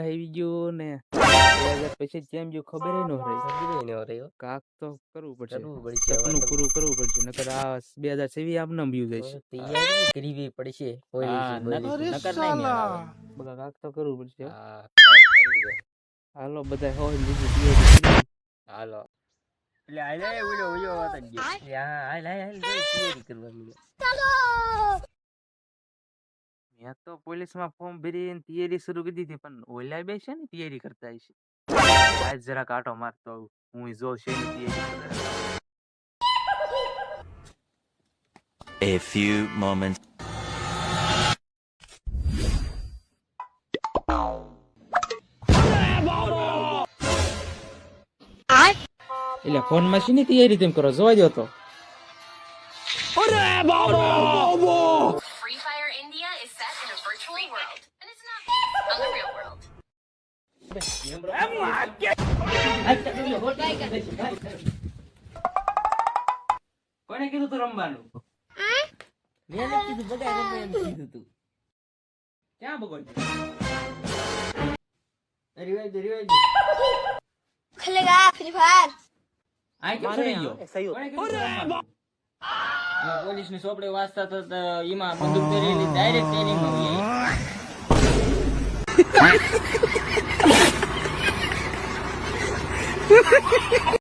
આવી ગયો ને બે હજાર પછી જેમ જો ખબર ન રહી કાક તો કરવું પડશે સપનું. પૂરું કરવું પડશે નકર આ બે હજાર સેવી આમ નામ વ્યુ જશે તૈયારી કરવી પડશે નકર- નહીં. બધા કાક તો કરવું પડશે. હાલો બધા હોય કરી. હાલો એટલે હાલ ઓલો ઓલો વાત જ ગયો. હા, હાલ હાલ હાલ ગઈ તૈયારી કરવા માંડ્યો. મેં તો પોલીસમાં ફોર્મ ભરીને તૈયારી શરૂ કરી દીધી પણ ઓલા બે છે ને તૈયારી કરતા હશે. આજ જરા કાંટો મારતો હું જો છે. A few moments. એટલે ફોનમાં શીની તૈયારી તેમ કરો? જોવા દો તો. Free and it's not based on the real world. કોને કીધું તું રમવાનું? મેં કીધું બધા કીધું તું. ક્યાં બગડ રિવાજ રિવાજ ખલેગા ફ્રી ફાયર આઈ કેમ સુની ગયો? પોલીસની સોપડે વાસતા તો એમાં બંદૂક પહેરેલી ડાયરેક્ટ તેની માં ウフフフフ。